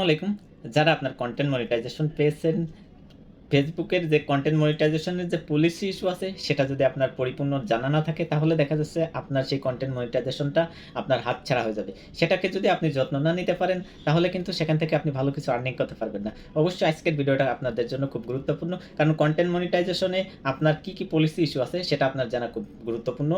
আসসালামু আলাইকুম। যারা আপনার কন্টেন্ট মনিটাইজেশন পেয়েছেন ফেসবুকের যে কন্টেন্ট মনিটাইজেশনের যে পলিসি ইস্যু আছে, সেটা যদি আপনার পরিপূর্ণ জানা না থাকে, তাহলে দেখা যাচ্ছে আপনার সেই কন্টেন্ট মনিটাইজেশনটা আপনার হাতছাড়া হয়ে যাবে। সেটাকে যদি আপনি যত্ন না নিতে পারেন, তাহলে কিন্তু সেখান থেকে আপনি ভালো কিছু আর্নিং করতে পারবেন না। অবশ্যই আজকের ভিডিওটা আপনাদের জন্য খুব গুরুত্বপূর্ণ, কারণ কন্টেন্ট মনিটাইজেশনে আপনার কি কি পলিসি ইস্যু আছে, সেটা আপনার জানা খুব গুরুত্বপূর্ণ।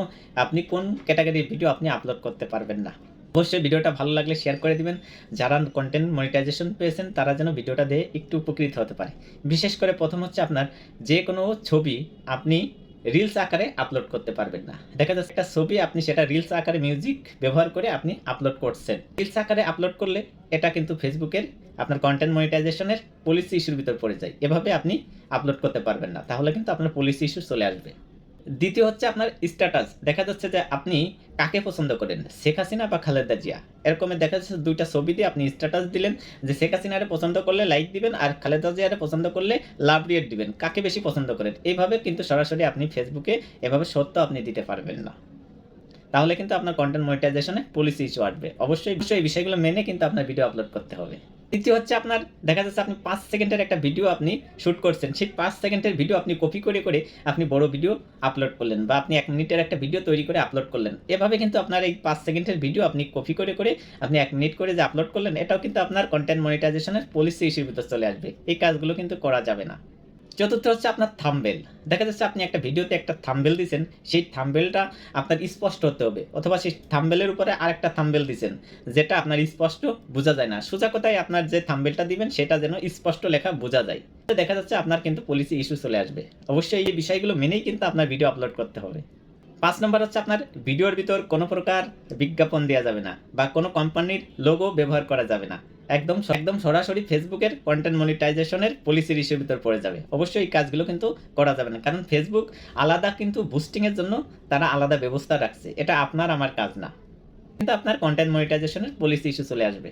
আপনি কোন ক্যাটাগরির ভিডিও আপনি আপলোড করতে পারবেন না। অবশ্যই ভিডিওটা ভালো লাগলে শেয়ার করে দিবেন। যারা কন্টেন্ট মনিটাইজেশন পেয়েছেন, তারা যেন ভিডিওটা দিয়ে একটু উপকৃত হতে পারে। বিশেষ করে প্রথম হচ্ছে আপনার যে কোনো ছবি আপনি রিলস আকারে আপলোড করতে পারবেন না। দেখা যাচ্ছে একটা ছবি আপনি সেটা রিলস আকারে মিউজিক ব্যবহার করে আপনি আপলোড করছেন। রিলস আকারে আপলোড করলে এটা কিন্তু ফেসবুকের আপনার কন্টেন্ট মনিটাইজেশনের পলিসি ইস্যুর ভিতর পড়ে যায়। এভাবে আপনি আপলোড করতে পারবেন না। তাহলে কিন্তু আপনার পলিসি ইস্যু চলে আসবে। দ্বিতীয় হচ্ছে আপনার স্ট্যাটাস দেখা যাচ্ছে যে আপনি কাকে পছন্দ করেন? শেখ হাসিনা বা খালেদা জিয়া? এরকমের দেখা যাচ্ছে দুইটা ছবি দিয়ে আপনি স্ট্যাটাস দিলেন যে শেখ হাসিনারে পছন্দ করলে লাইক দিবেন আর খালেদা জিয়ারে পছন্দ করলে লাভ রিয়েট দিবেন। কাকে বেশি পছন্দ করেন? এইভাবে কিন্তু সরাসরি আপনি ফেসবুকে এভাবে সত্য আপনি দিতে পারবেন না। তাহলে কিন্তু আপনার কন্টেন্ট মনিটাইজেশনে পলিসি ইস্যু আসবে। অবশ্যই অবশ্যই এই বিষয়গুলো মেনে কিন্তু আপনার ভিডিও আপলোড করতে হবে। দ্বিতীয় হচ্ছে আপনার, দেখা যাচ্ছে আপনি পাঁচ সেকেন্ডের একটা ভিডিও আপনি শ্যুট করছেন। সেই পাঁচ সেকেন্ডের ভিডিও আপনি কপি করে করে আপনি বড় ভিডিও আপলোড করলেন বা আপনি এক মিনিটের একটা ভিডিও তৈরি করে আপলোড করলেন। এভাবে কিন্তু আপনার এই পাঁচ সেকেন্ডের ভিডিও আপনি কপি করে করে আপনি এক মিনিট করে যে আপলোড করলেন, এটাও কিন্তু আপনার কন্টেন্ট মনিটাইজেশনের পলিসি হিসেবে চলে আসবে। এই কাজগুলো কিন্তু করা যাবে না। চতুর্থ হচ্ছে আপনার থাম্বেল দেখা যাচ্ছে আপনি একটা ভিডিওতে একটা থাম্বেল দিছেন, সেই থাম্বেলটা আপনার স্পষ্ট হতে হবে, অথবা সেই থাম্বেলের উপরে আরেকটা থাম্বেল দিচ্ছেন যেটা আপনার স্পষ্ট বোঝা যায় না। সোজা কথায় আপনার যে থাম্বেলটা দিবেন, সেটা যেন স্পষ্ট লেখা বোঝা যায়। দেখা যাচ্ছে আপনার কিন্তু পলিসি ইস্যু চলে আসবে। অবশ্যই এই বিষয়গুলো মেনেই কিন্তু আপনার ভিডিও আপলোড করতে হবে। পাঁচ নম্বর হচ্ছে আপনার ভিডিওর ভিতর কোনো প্রকার বিজ্ঞাপন দেওয়া যাবে না, বা কোনো কোম্পানির লোগো ব্যবহার করা যাবে না। একদম একদম সরাসরি ফেসবুকের কন্টেন্ট মনিটাইজেশনের পলিসির ইস্যুর ভিতর পড়ে যাবে। অবশ্যই এই কাজগুলো কিন্তু করা যাবে না, কারণ ফেসবুক আলাদা কিন্তু বুস্টিংয়ের জন্য তারা আলাদা ব্যবস্থা রাখছে। এটা আপনার, আমার কাজ না। কিন্তু আপনার কন্টেন্ট মনিটাইজেশনের পলিসি ইস্যু চলে আসবে।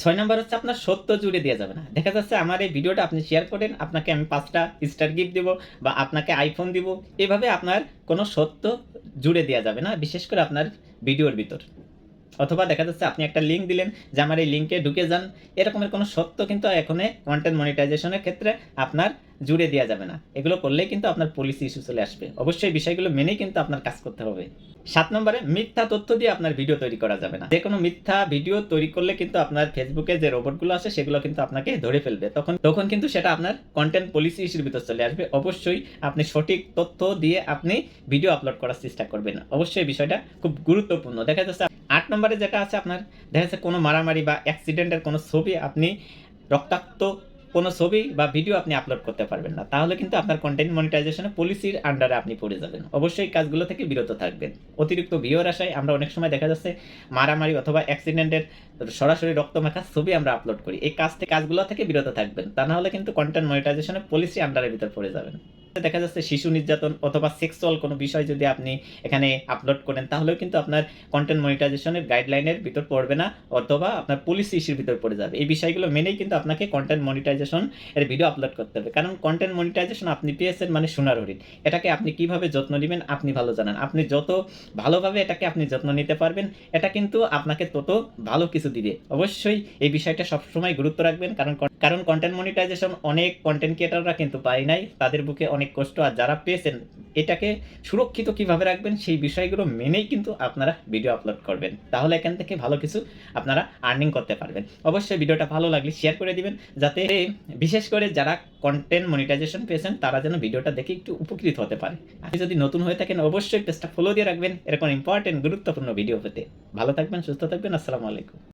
ছয় নম্বর হচ্ছে আপনার সত্য জুড়ে দেওয়া যাবে না। দেখা যাচ্ছে আমার এই ভিডিওটা আপনি শেয়ার করেন, আপনাকে আমি পাঁচটা স্টার গিফট দেবো বা আপনাকে আইফোন দিব। এভাবে আপনার কোনো সত্য জুড়ে দেওয়া যাবে না, বিশেষ করে আপনার ভিডিওর ভিতর। অথবা দেখা যাচ্ছে আপনি একটা লিঙ্ক দিলেন যে আমার এই লিঙ্কে ঢুকে যান। এরকমের কোনো সত্য কিন্তু এখন কন্টেন্ট মনিটাইজেশনের ক্ষেত্রে আপনার জুড়ে দেওয়া যাবে না। এগুলো করলেই কিন্তু আপনার পলিসি ইস্যু চলে আসবে। অবশ্যই বিষয়গুলো মেনেই কিন্তু আপনার কাজ করতে হবে। সাত নম্বরে, মিথ্যা তথ্য দিয়ে আপনার ভিডিও তৈরি করা যাবে না। যে কোনো মিথ্যা ভিডিও তৈরি করলে কিন্তু আপনার ফেসবুকে যে রোবটগুলো আছে, সেগুলো কিন্তু আপনাকে ধরে ফেলবে। তখন তখন কিন্তু সেটা আপনার কন্টেন্ট পলিসি ইস্যুর ভিতর চলে আসবে। অবশ্যই আপনি সঠিক তথ্য দিয়ে আপনি ভিডিও আপলোড করার চেষ্টা করবেন। অবশ্যই বিষয়টা খুব গুরুত্বপূর্ণ। দেখা যাচ্ছে আট নম্বরে যেটা আছে আপনার, দেখা যাচ্ছে কোনো মারামারি বা অ্যাক্সিডেন্টের কোনো ছবি আপনি, রক্তাক্ত কোনো ছবি বা ভিডিও আপনি আপলোড করতে পারবেন না। তাহলে কিন্তু আপনার কন্টেন্ট মনিটাইজেশনে পলিসির আন্ডারে আপনি পড়ে যাবেন। অবশ্যই কাজগুলো থেকে বিরত থাকবেন। অতিরিক্ত ভিওর আসায় আমরা অনেক সময় দেখা যাচ্ছে মারামারি অথবা অ্যাক্সিডেন্টের সরাসরি রক্ত মাখা ছবি আমরা আপলোড করি। এই কাজ থেকে, কাজগুলো থেকে বিরত থাকবেন। তা না হলে কিন্তু কন্টেন্ট মনিটাইজেশনে পলিসি আন্ডারের ভিতর পড়ে যাবেন। দেখা যাচ্ছে শিশু নির্যাতন অথবা সেক্সুয়াল কোনো বিষয় যদি আপনি এখানে আপলোড করেন, তাহলেও কিন্তু আপনার কন্টেন্ট মনিটাইজেশনের গাইডলাইনের ভিতর পড়বে না অথবা আপনার পলিসি ইস্যুর ভিতর পড়ে যাবে। এই বিষয়গুলো মেনেই কিন্তু আপনাকে কন্টেন্ট মনিটাইজেশন এর ভিডিও আপলোড করতে হবে। কারণ কন্টেন্ট মনিটাইজেশন আপনি পেয়েছেন মানে সোনার হরিণ। এটাকে আপনি কীভাবে যত্ন নেবেন আপনি ভালো জানেন। আপনি যত ভালোভাবে এটাকে আপনি যত্ন নিতে পারবেন, এটা কিন্তু আপনাকে তত ভালো কিছু দিবে। অবশ্যই এই বিষয়টা সবসময় গুরুত্ব রাখবেন। কারণ কারণ কন্টেন্ট মনিটাইজেশন অনেক কন্টেন্ট ক্রিয়েটাররা কিন্তু পায় নাই। তাদের বুকে অনেক কষ্ট, আর যারা পেয়েছেন, এটাকে সুরক্ষিত কীভাবে রাখবেন সেই বিষয়গুলো মেনেই কিন্তু আপনারা ভিডিও আপলোড করবেন। তাহলে এখান থেকে ভালো কিছু আপনারা আর্নিং করতে পারবেন। অবশ্যই ভিডিওটা ভালো লাগলে শেয়ার করে দিবেন, যাতে বিশেষ করে যারা কন্টেন্ট মনিটাইজেশন পেয়েছেন, তারা যেন ভিডিওটা দেখে একটু উপকৃত হতে পারে। আপনি যদি নতুন হয়ে থাকেন, অবশ্যই পেজটা ফলো দিয়ে রাখবেন। এরকম ইম্পর্টেন্ট গুরুত্বপূর্ণ ভিডিও পেতে। ভালো থাকবেন, সুস্থ থাকবেন, আসসালামু আলাইকুম।